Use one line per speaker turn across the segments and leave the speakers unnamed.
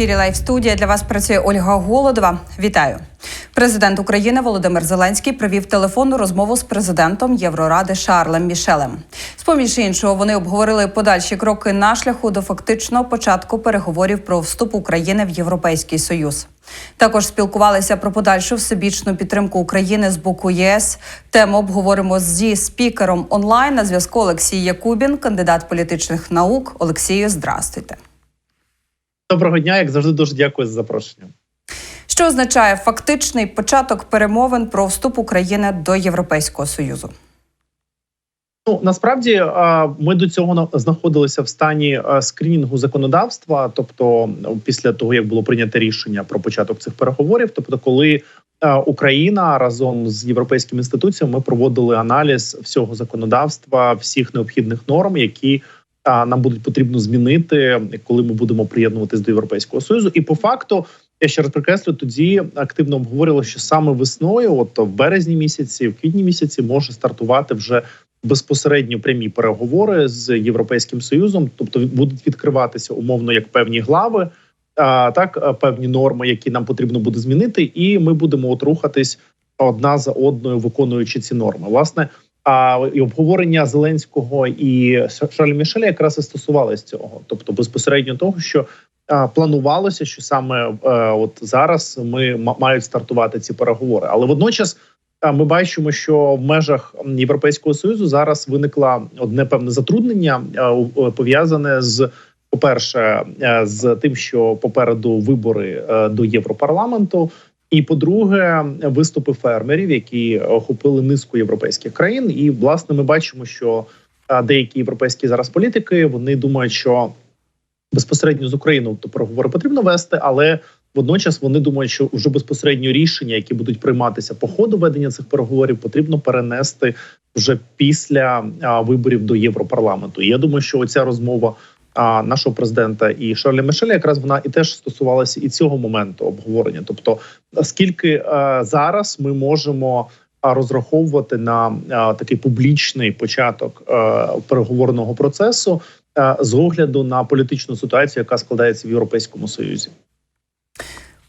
Ефірі Лайв студія для вас працює Ольга Голодова. Вітаю. Президент України Володимир Зеленський провів телефонну розмову з президентом Євроради Шарлем Мішелем. З поміж іншого, вони обговорили подальші кроки на шляху до фактичного початку переговорів про вступ України в Європейський Союз. Також спілкувалися про подальшу всебічну підтримку України з боку ЄС. Тему обговоримо зі спікером онлайн на зв'язку Олексій Якубін, кандидат політичних наук. Олексію, здрастуйте.
Доброго дня, як завжди, дуже дякую за запрошення.
Що означає фактичний початок перемовин про вступ України до Європейського союзу?
Ну насправді ми до цього на- знаходилися в стані скрінінгу законодавства, тобто після того як було прийнято рішення про початок цих переговорів, тобто, коли Україна разом з європейськими інституціями ми проводили аналіз всього законодавства, всіх необхідних норм, які нам будуть потрібно змінити, коли ми будемо приєднуватись до європейського союзу, і по факту. Я ще раз прикреслю, тоді активно обговорювали, що саме весною, от в березні місяці, в квітні місяці, може стартувати вже безпосередньо прямі переговори з європейським союзом, тобто будуть відкриватися умовно як певні глави, а, так певні норми, які нам потрібно буде змінити, і ми будемо от рухатись одна за одною, виконуючи ці норми. Власне, а і обговорення Зеленського і Шарлі Мішеля якраз і стосувалось цього, тобто безпосередньо того, що а, планувалося, що саме е, от зараз ми ма- мають стартувати ці переговори, але водночас. Ми бачимо, що в межах Європейського союзу зараз виникло одне певне затруднення, е, пов'язане з по-перше, е, з тим, що попереду вибори до Європарламенту, і по-друге, виступи фермерів, які охопили низку європейських країн. І власне ми бачимо, що е, деякі європейські зараз політики вони думають, що безпосередньо з Україною то переговори потрібно вести, але Водночас вони думають, що вже безпосередньо рішення, які будуть прийматися по ходу ведення цих переговорів, потрібно перенести вже після виборів до Європарламенту. І я думаю, що оця розмова а, нашого президента і Шарля Мишеля, якраз вона і теж стосувалася і цього моменту обговорення. Тобто, скільки а, зараз ми можемо розраховувати на а, такий публічний початок а, переговорного процесу а, з огляду на політичну ситуацію, яка складається в Європейському Союзі.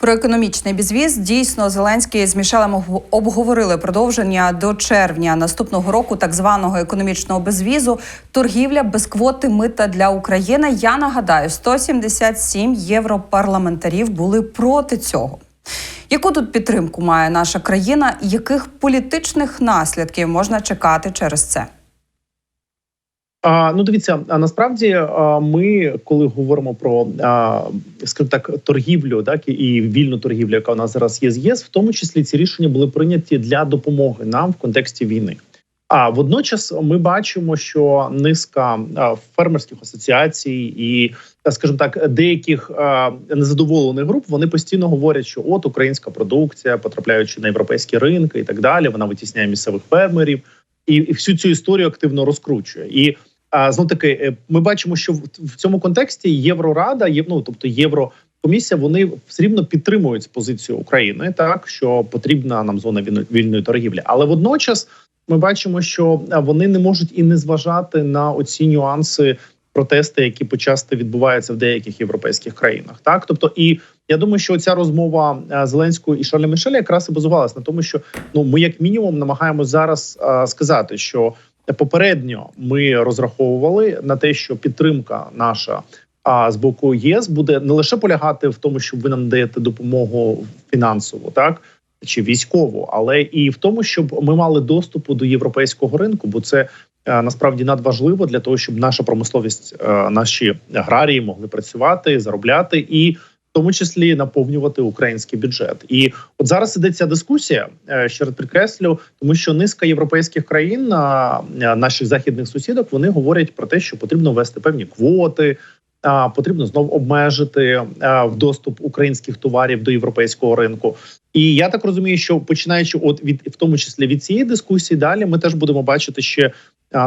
Про економічний безвіз дійсно Зеленський з Мішелем обговорили продовження до червня наступного року так званого економічного безвізу. Торгівля без квоти мита для України. Я нагадаю, 177 європарламентарів були проти цього. Яку тут підтримку має наша країна, яких політичних наслідків можна чекати через це?
А, ну, дивіться, а насправді ми, коли говоримо про скажімо так, торгівлю, так і вільну торгівлю, яка у нас зараз є з ЄС, в тому числі ці рішення були прийняті для допомоги нам в контексті війни. А водночас ми бачимо, що низка фермерських асоціацій і, скажімо так, деяких незадоволених груп вони постійно говорять, що от українська продукція, потрапляючи на європейські ринки і так далі, вона витісняє місцевих фермерів і, всю цю історію активно розкручує. І знов таки, е, ми бачимо, що в, цьому контексті Єврорада, ну тобто Єврокомісія, вони все рівно підтримують позицію України, так що потрібна нам зона вільної торгівлі, але водночас ми бачимо, що вони не можуть і не зважати на оці нюанси. Протести, які почасти відбуваються в деяких європейських країнах, так тобто, і я думаю, що ця розмова е, Зеленського і Шарля Мишеля якраз і базувалась на тому, що ну ми як мінімум намагаємось зараз е, сказати, що попередньо ми розраховували на те, що підтримка наша а з боку ЄС буде не лише полягати в тому, що ви нам даєте допомогу фінансову, так чи військову, але і в тому, щоб ми мали доступу до європейського ринку, бо це е, насправді надважливо для того, щоб наша промисловість, е, наші аграрії могли працювати, заробляти і. Тому числі наповнювати український бюджет, і от зараз іде ця дискусія. е, Ще раз підкреслю, тому що низка європейських країн, а, а, наших західних сусідок, вони говорять про те, що потрібно ввести певні квоти, а, потрібно знов обмежити а, в доступ українських товарів до європейського ринку. І я так розумію, що починаючи от від в тому числі від цієї дискусії, далі ми теж будемо бачити ще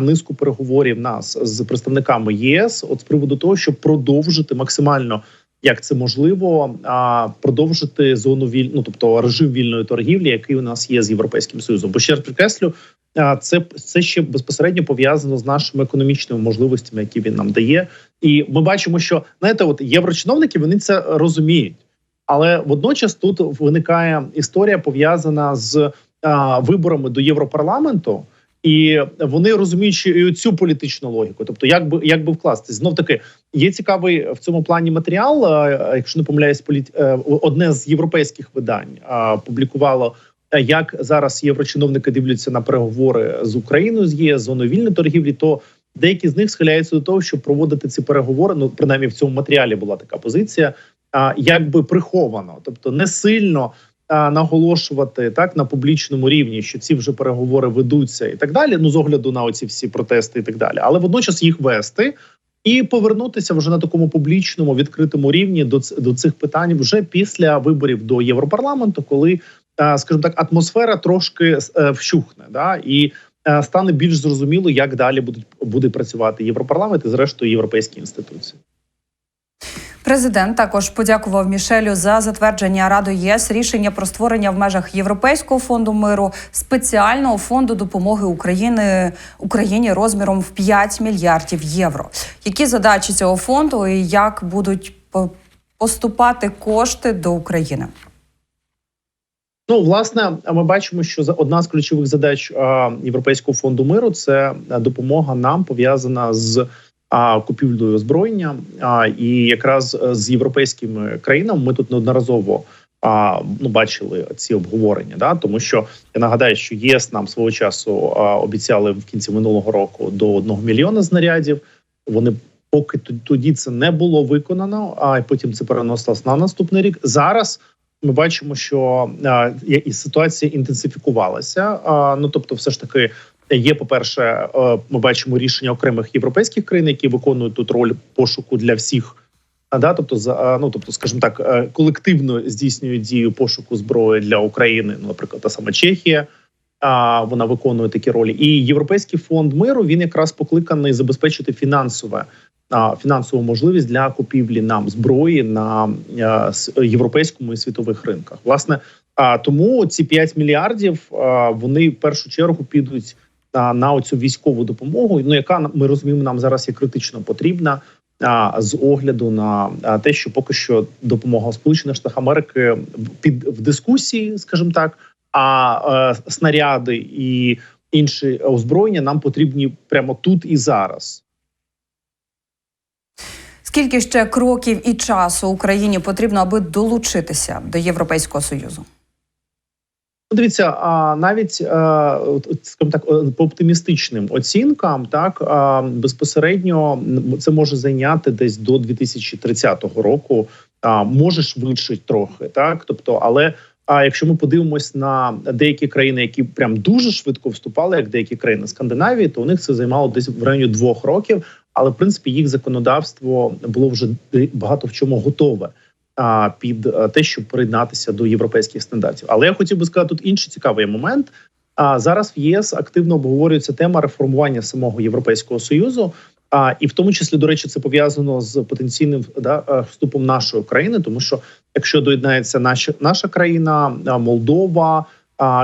низку переговорів нас з представниками ЄС, от з приводу того, щоб продовжити максимально як це можливо а, продовжити зону віль... ну, тобто режим вільної торгівлі, який у нас є з європейським союзом. Бо ще раз підкреслю, а, це це ще безпосередньо пов'язано з нашими економічними можливостями, які він нам дає. І ми бачимо, що знаєте, от єврочиновники вони це розуміють, але водночас тут виникає історія пов'язана з а, виборами до Європарламенту. І вони розуміють, і цю політичну логіку, тобто, як би як би вкласти, знов таки є цікавий в цьому плані матеріал. Якщо не помиляюсь, політ... е, одне з європейських видань публікувало, е, як зараз єврочиновники дивляться на переговори з Україною з ЄС, зоною вільної торгівлі, то деякі з них схиляються до того, щоб проводити ці переговори. Ну принаймні в цьому матеріалі була така позиція, а якби приховано, тобто не сильно наголошувати так на публічному рівні, що ці вже переговори ведуться, і так далі. Ну з огляду на оці всі протести, і так далі, але водночас їх вести. І повернутися вже на такому публічному відкритому рівні до до цих питань вже після виборів до Європарламенту, коли е, скажімо так, атмосфера трошки е, вщухне, да і е, стане більш зрозуміло, як далі будуть буде працювати європарламент і зрештою європейські інституції.
Президент також подякував Мішелю за затвердження Радою ЄС рішення про створення в межах Європейського фонду миру спеціального фонду допомоги України Україні розміром в 5 мільярдів євро. Які задачі цього фонду і як будуть поступати кошти до України?
Ну, власне, ми бачимо, що одна з ключових задач Європейського фонду миру це допомога нам пов'язана з купівлею озброєння. І якраз е, з європейськими країнами ми тут неодноразово ну бачили ці обговорення. Да, тому що я нагадаю, що ЄС нам свого часу обіцяли в кінці минулого року до одного мільйона знарядів. Вони поки тоді це не було виконано, а потім це переносилось на наступний рік. Зараз ми бачимо, що а, і ситуація інтенсифікувалася. А, ну тобто, все ж таки. Є, по перше, е, ми бачимо рішення окремих європейських країн, які виконують тут роль пошуку для всіх. Да, тобто, за ну тобто, скажімо так, е, колективно здійснюють дію пошуку зброї для України. Ну, наприклад, та сама Чехія. А вона виконує такі ролі. І Європейський фонд миру він якраз покликаний забезпечити фінансове фінансову можливість для купівлі нам зброї на с- європейському і світових ринках. Власне, а тому ці 5 мільярдів вони в першу чергу підуть на оцю військову допомогу. Ну яка ми розуміємо, нам зараз є критично потрібна. З огляду на те, що поки що допомога Сполучених Штатів Америки під в дискусії, скажімо так, а е, снаряди і інші озброєння нам потрібні прямо тут і зараз.
Скільки ще кроків і часу Україні потрібно, аби долучитися до Європейського союзу?
Дивіться, а навіть е, скажімо так, е, по оптимістичним оцінкам, так безпосередньо це може зайняти десь до 2030 року, а може швидше трохи, так тобто, але. А якщо ми подивимось на деякі країни, які прям дуже швидко вступали, як деякі країни Скандинавії, то у них це займало десь в районі двох років. Але в принципі їх законодавство було вже багато в чому готове під те, щоб приєднатися до європейських стандартів. Але я хотів би сказати тут інший цікавий момент. А зараз в ЄС активно обговорюється тема реформування самого європейського союзу. А і в тому числі, до речі, це пов'язано з потенційним да, е, вступом нашої країни, тому що якщо доєднається наша наша країна, Молдова,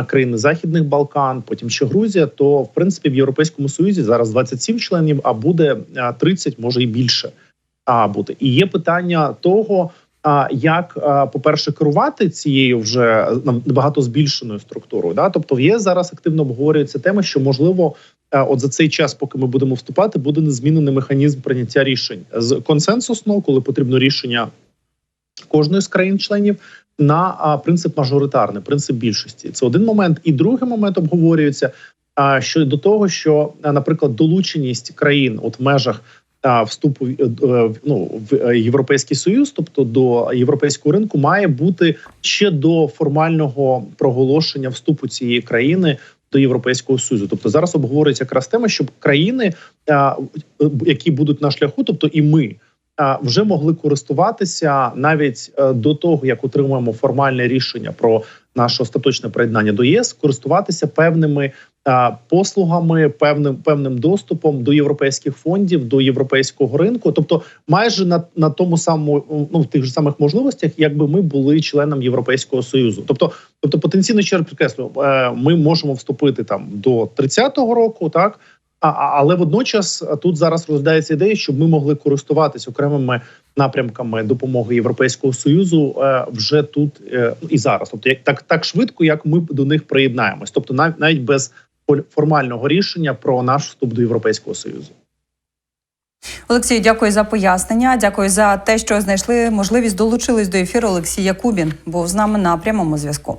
країни Західних Балкан, потім ще Грузія, то в принципі в Європейському Союзі зараз 27 членів, а буде а, 30, може і більше. А бути і є питання того, як по-перше, керувати цією вже нам набагато збільшеною структурою. Да? Тобто, в ЄС зараз активно обговорюється тема, що можливо, от за цей час, поки ми будемо вступати, буде незмінений механізм прийняття рішень з консенсусно, коли потрібно рішення кожної з країн-членів. На а, принцип мажоритарний, принцип більшості. Це один момент. І другий момент обговорюється а, щодо того, що, а, наприклад, долученість країн от в межах а, вступу е, е, ну, в е, європейський союз, тобто до європейського ринку, має бути ще до формального проголошення вступу цієї країни до європейського союзу. Тобто зараз обговорюється якраз тема, щоб країни, які будуть на шляху, тобто і ми. Е, вже могли користуватися навіть е, до того, як отримаємо формальне рішення про наше остаточне приєднання до ЄС, користуватися певними е, послугами, певним певним доступом до європейських фондів, до європейського ринку, тобто майже на, на тому самому ну в тих же самих можливостях, якби ми були членом Європейського союзу, тобто, тобто потенційно е, ми можемо вступити там до 30-го року, так. Але водночас тут зараз розглядається ідея, щоб ми могли користуватися окремими напрямками допомоги Європейського союзу е, вже тут е, і зараз, тобто як так, так швидко, як ми до них приєднаємось, тобто нав- навіть без формального рішення про наш вступ до Європейського союзу.
Олексій, дякую за пояснення. Дякую за те, що знайшли можливість долучились до ефіру. Олексій Якубін був з нами на прямому зв'язку.